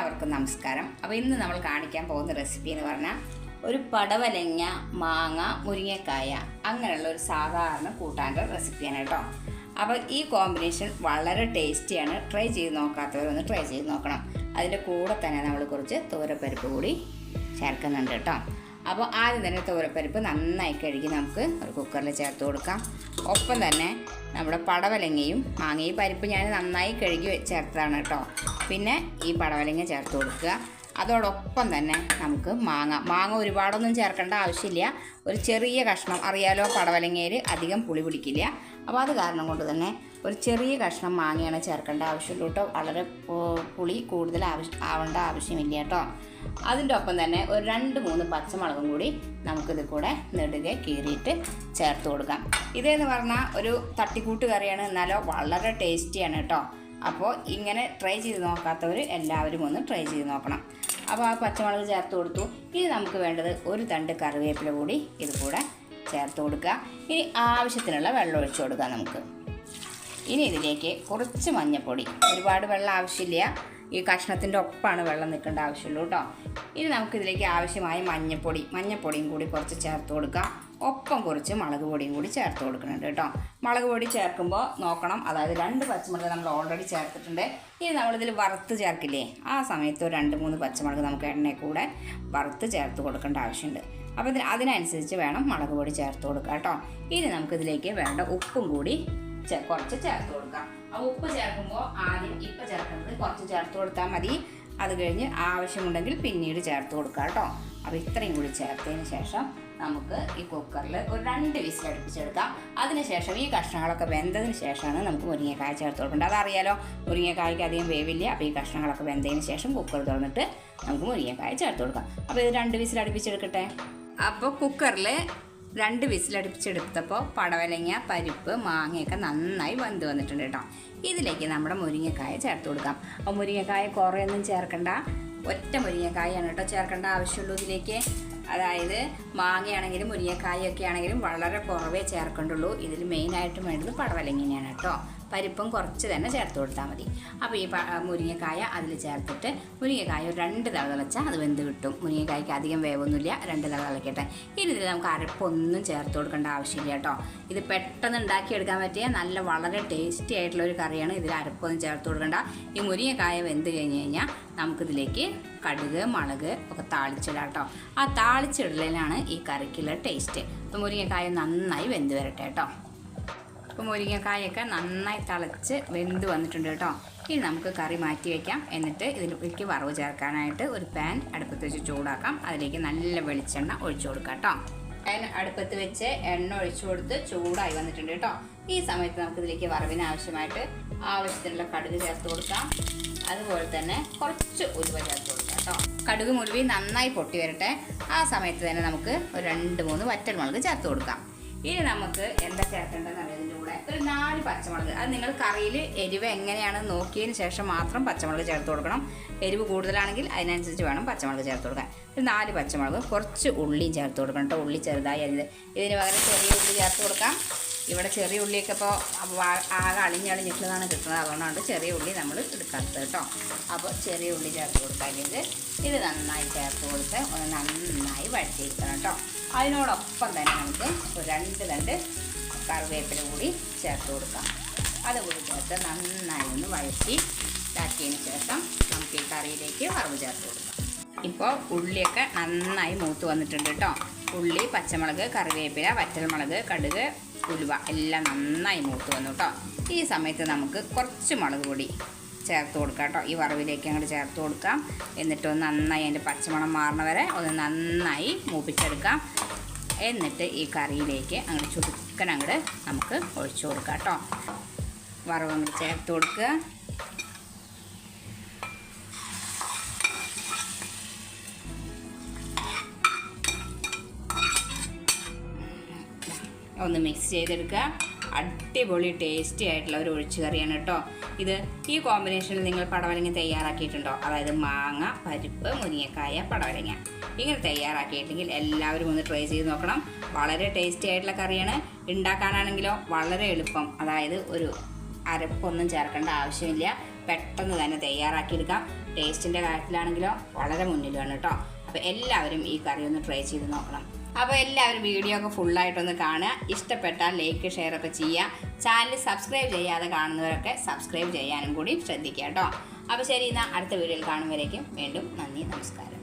എല്ലാവർക്കും നമസ്കാരം. അപ്പോൾ ഇന്ന് നമ്മൾ കാണിക്കാൻ പോകുന്ന റെസിപ്പി എന്ന് പറഞ്ഞാൽ ഒരു പടവലങ്ങ മാങ്ങ മുരിങ്ങക്കായ അങ്ങനെയുള്ള ഒരു സാധാരണ കൂട്ടാന്റെ റെസിപ്പിയാണ് കേട്ടോ. അപ്പോൾ ഈ കോമ്പിനേഷൻ വളരെ ടേസ്റ്റിയാണ് ട്രൈ ചെയ്ത് നോക്കാത്തവരൊന്ന് ട്രൈ ചെയ്ത് നോക്കണം. അതിന്റെ കൂടെ തന്നെ നമ്മൾ കുറച്ച് തോരപ്പരിപ്പ് കൂടി ചേർക്കുന്നുണ്ട് കേട്ടോ. അപ്പോൾ ആദ്യം തന്നെ തോരപ്പരിപ്പ് നന്നായി കഴുകി നമുക്ക് ഒരു കുക്കറിൽ ചേർത്ത് കൊടുക്കാം. ഒപ്പം തന്നെ നമ്മുടെ പടവലങ്ങയും മാങ്ങയും പരിപ്പ് ഞാൻ നന്നായി കഴുകി ചേർത്തതാണ് കേട്ടോ. പിന്നെ ഈ പടവലങ്ങ ചേർത്ത് കൊടുക്കുക. അതോടൊപ്പം തന്നെ നമുക്ക് മാങ്ങ. മാങ്ങ ഒരുപാടൊന്നും ചേർക്കേണ്ട ആവശ്യമില്ല. ഒരു ചെറിയ കഷ്ണം അറിയാലോ പടവലങ്ങയിൽ അധികം പുളി പിടിക്കില്ല. അപ്പോൾ അത് കാരണം കൊണ്ട് തന്നെ ഒരു ചെറിയ കഷ്ണം മാങ്ങയാണ് ചേർക്കേണ്ട ആവശ്യമുള്ളൂ കേട്ടോ. വളരെ പുളി കൂടുതൽ ആവശ്യം ആവേണ്ട ആവശ്യമില്ല കേട്ടോ. അതിന്റെ ഒപ്പം തന്നെ ഒരു രണ്ട് മൂന്ന് പച്ചമുളകും കൂടി നമുക്കിത് കൂടെ നെടുകെ കീറിയിട്ട് ചേർത്ത് കൊടുക്കാം. ഇതേന്ന് പറഞ്ഞാൽ ഒരു തട്ടിക്കൂട്ട് കറിയാണ്. എന്നാലോ വളരെ ടേസ്റ്റിയാണ് കേട്ടോ. അപ്പോൾ ഇങ്ങനെ ട്രൈ ചെയ്ത് നോക്കാത്തവർ എല്ലാവരും ഒന്ന് ട്രൈ ചെയ്ത് നോക്കണം. അപ്പോൾ ആ പച്ചമുളക് ചേർത്ത് കൊടുത്തു. ഇനി നമുക്ക് വേണ്ടത് ഒരു തണ്ട് കറിവേപ്പില കൂടി ഇത് കൂടെ ചേർത്ത് കൊടുക്കുക. ഇനി ആവശ്യത്തിനുള്ള വെള്ളം ഒഴിച്ചു കൊടുക്കുക നമുക്ക്. ഇനി ഇതിലേക്ക് കുറച്ച് മഞ്ഞൾപ്പൊടി ഒരുപാട് വെള്ളം ആവശ്യമില്ല. ഈ കഷ്ണത്തിന്റെ ഒപ്പമാണ് വെള്ളം നിൽക്കേണ്ട ആവശ്യമുള്ളൂ കേട്ടോ. ഇനി നമുക്കിതിലേക്ക് ആവശ്യമായ മഞ്ഞൾപ്പൊടി മഞ്ഞൾപ്പൊടിയും കൂടി കുറച്ച് ചേർത്ത് കൊടുക്കാം. ഒപ്പം കുറച്ച് മുളക് പൊടിയും കൂടി ചേർത്ത് കൊടുക്കുന്നുണ്ട് കേട്ടോ. മുളക് പൊടി ചേർക്കുമ്പോൾ നോക്കണം അതായത് രണ്ട് പച്ചമുളക് നമ്മൾ ഓൾറെഡി ചേർത്തിട്ടുണ്ട്. ഇനി നമ്മളിതിൽ വറുത്ത് ചേർക്കില്ലേ ആ സമയത്ത് രണ്ട് മൂന്ന് പച്ചമുളക് നമുക്ക് എണ്ണയിൽ കൂടെ വറുത്ത് ചേർത്ത് കൊടുക്കേണ്ട ആവശ്യമുണ്ട്. അപ്പോൾ അതിനനുസരിച്ച് വേണം മുളക് പൊടി ചേർത്ത് കൊടുക്കുക കേട്ടോ. ഇനി നമുക്കിതിലേക്ക് വേണ്ട ഉപ്പും കൂടി കുറച്ച് ചേർത്ത് കൊടുക്കാം. ആ ഉപ്പ് ചേർക്കുമ്പോൾ ആദ്യം ഇപ്പം ചേർക്കുന്നത് കുറച്ച് ചേർത്ത് കൊടുത്താൽ മതി. അത് കഴിഞ്ഞ് ആവശ്യമുണ്ടെങ്കിൽ പിന്നീട് ചേർത്ത് കൊടുക്കാം കേട്ടോ. അപ്പോൾ ഇത്രയും കൂടി ചേർത്തതിന് ശേഷം നമുക്ക് ഈ കുക്കറിൽ ഒരു രണ്ട് വിസിൽ അടുപ്പിച്ചെടുക്കാം. അതിനുശേഷം ഈ കഷ്ണങ്ങളൊക്കെ വെന്തതിന് ശേഷമാണ് നമുക്ക് മുരിങ്ങക്കായ ചേർത്ത് കൊടുക്കേണ്ടത്. അതറിയാലോ മുരിങ്ങക്കായ്ക്ക് അധികം വേവില്ല. അപ്പോൾ ഈ കഷ്ണങ്ങളൊക്കെ വെന്തതിന് ശേഷം കുക്കർ തുറന്നിട്ട് നമുക്ക് മുരിങ്ങക്കായ ചേർത്ത് കൊടുക്കാം. അപ്പോൾ ഇത് രണ്ട് വിസിൽ അടുപ്പിച്ചെടുക്കട്ടെ? അപ്പോൾ കുക്കറിൽ രണ്ട് വിസിലടുപ്പിച്ചെടുത്തപ്പോൾ പടവലങ്ങ പരിപ്പ് മാങ്ങയൊക്കെ നന്നായി വെന്ത് വന്നിട്ടുണ്ട് കേട്ടോ. ഇതിലേക്ക് നമ്മുടെ മുരിങ്ങക്കായ ചേർത്ത് കൊടുക്കാം. അപ്പോൾ മുരിങ്ങക്കായ കുറേയൊന്നും ചേർക്കണ്ട. ഒറ്റ മുരിങ്ങക്കായാണ് കേട്ടോ ചേർക്കേണ്ട ആവശ്യമുള്ളൂ ഇതിലേക്ക്. അതായത് മാങ്ങയാണെങ്കിലും മുരിങ്ങക്കായൊക്കെ ആണെങ്കിലും വളരെ കുറവേ ചേർക്കേണ്ടുള്ളൂ. ഇതിൽ മെയിനായിട്ടും വേണ്ടത് പടവലങ്ങനെയാണ് കേട്ടോ. പരിപ്പും കുറച്ച് തന്നെ ചേർത്ത് കൊടുത്താൽ മതി. അപ്പോൾ ഈ മുരിങ്ങക്കായ അതിൽ ചേർത്തിട്ട് മുരിങ്ങക്കായ ഒരു രണ്ട് തള തിളച്ചാൽ അത് വെന്ത് കിട്ടും. മുരിങ്ങക്കായ്ക്ക് അധികം വേവൊന്നുമില്ല രണ്ട് തള തിളക്കട്ടെ. ഇനി ഇതിൽ നമുക്ക് അരപ്പൊന്നും ചേർത്ത് കൊടുക്കേണ്ട ആവശ്യമില്ല കേട്ടോ. ഇത് പെട്ടെന്ന് ഉണ്ടാക്കിയെടുക്കാൻ പറ്റിയ നല്ല വളരെ ടേസ്റ്റി ആയിട്ടുള്ള ഒരു കറിയാണ്. ഇതിൽ അരപ്പൊന്നും ചേർത്ത് കൊടുക്കേണ്ട. ഈ മുരിങ്ങക്കായ വെന്ത് കഴിഞ്ഞ് കഴിഞ്ഞാൽ നമുക്കിതിലേക്ക് കടുക് മുളക് ഒക്കെ താളിച്ചിടാം കേട്ടോ. ആ താളിച്ചിടലിനാണ് ഈ കറിക്കുള്ള ടേസ്റ്റ് അപ്പോൾ മുരിങ്ങക്കായ നന്നായി വെന്ത് വരട്ടെ കേട്ടോ. അപ്പോൾ മുരിങ്ങക്കായൊക്കെ നന്നായി തിളച്ച് വെന്ത് വന്നിട്ടുണ്ട് കേട്ടോ. ഇനി നമുക്ക് കറി മാറ്റി വയ്ക്കാം എന്നിട്ട് ഇതിലേക്ക് വറവ് ചേർക്കാനായിട്ട് ഒരു പാൻ അടുപ്പത്ത് വെച്ച് ചൂടാക്കാം. അതിലേക്ക് നല്ല വെളിച്ചെണ്ണ ഒഴിച്ചു കൊടുക്കാം കേട്ടോ. പാൻ അടുപ്പത്ത് വെച്ച് എണ്ണ ഒഴിച്ചു കൊടുത്ത് ചൂടായി വന്നിട്ടുണ്ട് കേട്ടോ. ഈ സമയത്ത് നമുക്ക് ഇതിലേക്ക് വറവിന് ആവശ്യമായിട്ട് ആവശ്യത്തിനുള്ള കടുക് ചേർത്ത് കൊടുക്കാം. അതുപോലെ തന്നെ കുറച്ച് ഉലുവ ചേർത്ത് കൊടുക്കാം കേട്ടോ. കടുക് മുഴുവി നന്നായി പൊട്ടി വരട്ടെ. ആ സമയത്ത് തന്നെ നമുക്ക് രണ്ട് മൂന്ന് വറ്റൽ മുളക് ചേർത്ത് കൊടുക്കാം. ഇനി നമുക്ക് എന്താ ചേർക്കേണ്ടതെന്ന് അറിയാം. കൂടെ ഒരു നാല് പച്ചമുളക്. അത് നിങ്ങൾ കറിയിൽ എരിവ് എങ്ങനെയാണ് നോക്കിയതിന് ശേഷം മാത്രം പച്ചമുളക് ചേർത്ത് കൊടുക്കണം. എരിവ് കൂടുതലാണെങ്കിൽ അതിനനുസരിച്ച് വേണം പച്ചമുളക് ചേർത്ത് കൊടുക്കാൻ. ഒരു നാല് പച്ചമുളക് കുറച്ച് ഉള്ളിയും ചേർത്ത് കൊടുക്കണം കേട്ടോ. ഉള്ളി ചെറുതായി അരിത് ഇതിന് പകരം ചെറിയ ഉള്ളി ചേർത്ത് കൊടുക്കാം. ഇവിടെ ചെറിയ ഉള്ളിയൊക്കെ ഇപ്പോൾ ആകെ അളിഞ്ഞളിഞ്ഞിട്ടുള്ളതാണ് കിട്ടുന്നത്. അതുകൊണ്ടാണ് ചെറിയ ഉള്ളി നമ്മൾ എടുക്കാത്തത് കേട്ടോ. അപ്പോൾ ചെറിയ ഉള്ളി ചേർത്ത് കൊടുക്കാൻ ഇത് ഇത് നന്നായി ചേർത്ത് കൊടുത്ത് ഒന്ന് നന്നായി വഴറ്റിയിരിക്കണം കേട്ടോ. അതിനോടൊപ്പം തന്നെ നമുക്ക് രണ്ട് രണ്ട് കറിവേപ്പില കൂടി ചേർത്ത് കൊടുക്കാം. അതുകൂടി ചേർത്ത് നന്നായി ഒന്ന് വഴറ്റി ഇതാക്കിയതിന് ശേഷം നമുക്ക് ഈ കറിയിലേക്ക് വറവ് ചേർത്ത് കൊടുക്കാം. ഇപ്പോൾ ഉള്ളിയൊക്കെ നന്നായി മൂത്ത് വന്നിട്ടുണ്ട് കേട്ടോ. ഉള്ളി പച്ചമുളക് കറിവേപ്പില വറ്റൽമുളക് കടുക് ഉലുവ എല്ലാം നന്നായി മൂത്ത് വന്നു കേട്ടോ ഈ സമയത്ത് നമുക്ക് കുറച്ച് മുളക് പൊടി ചേർത്ത് കൊടുക്കാം കേട്ടോ ഈ വറവിലേക്ക് അങ്ങോട്ട് ചേർത്ത് കൊടുക്കാം. എന്നിട്ട് ഒന്ന് നന്നായി അതിന്റെ പച്ചമണം മാറണ വരെ ഒന്ന് നന്നായി മൂപ്പിച്ചെടുക്കാം. എന്നിട്ട് ഈ കറിയിലേക്ക് അങ്ങോട്ട് ചുരുക്കൻ അങ്ങോട്ട് നമുക്ക് ഒഴിച്ചു കൊടുക്കാം കേട്ടോ വറവ് അങ്ങോട്ട് ചേർത്ത് കൊടുക്കുക. ഒന്ന് മിക്സ് ചെയ്തെടുക്കുക. അടിപൊളി ടേസ്റ്റി ആയിട്ടുള്ള ഒരു ഒഴിച്ചു കറിയാണ് കേട്ടോ. ഇത് ഈ കോമ്പിനേഷനിൽ നിങ്ങൾ പടവലങ്ങ തയ്യാറാക്കിയിട്ടുണ്ടോ? അതായത് മാങ്ങ പരിപ്പ് മുരിങ്ങക്കായ പടവലങ്ങ. ഇങ്ങനെ തയ്യാറാക്കിയിട്ടെങ്കിൽ എല്ലാവരും ഒന്ന് ട്രൈ ചെയ്ത് നോക്കണം. വളരെ ടേസ്റ്റി ആയിട്ടുള്ള കറിയാണ്. ഉണ്ടാക്കാനാണെങ്കിലോ വളരെ എളുപ്പം. അതായത് ഒരു അരപ്പൊന്നും ചേർക്കേണ്ട ആവശ്യമില്ല. പെട്ടെന്ന് തന്നെ തയ്യാറാക്കിയെടുക്കാം. ടേസ്റ്റിന്റെ കാര്യത്തിലാണെങ്കിലോ വളരെ മുന്നിലാണ് കേട്ടോ. അപ്പോൾ എല്ലാവരും ഈ കറി ഒന്ന് ട്രൈ ചെയ്ത് നോക്കണം. അപ്പോൾ എല്ലാവരും വീഡിയോ ഒക്കെ ഫുള്ളായിട്ടൊന്ന് കാണുക. ഇഷ്ടപ്പെട്ടാൽ ലൈക്ക് ഷെയർ ഒക്കെ ചെയ്യുക. ചാനൽ സബ്സ്ക്രൈബ് ചെയ്യാതെ കാണുന്നവരൊക്കെ സബ്സ്ക്രൈബ് ചെയ്യാനും കൂടി ശ്രദ്ധിക്കുക കേട്ടോ. അപ്പോൾ ശരി എന്നാൽ അടുത്ത വീഡിയോയിൽ കാണുമ്പോഴേക്കും വീണ്ടും നന്ദി നമസ്കാരം.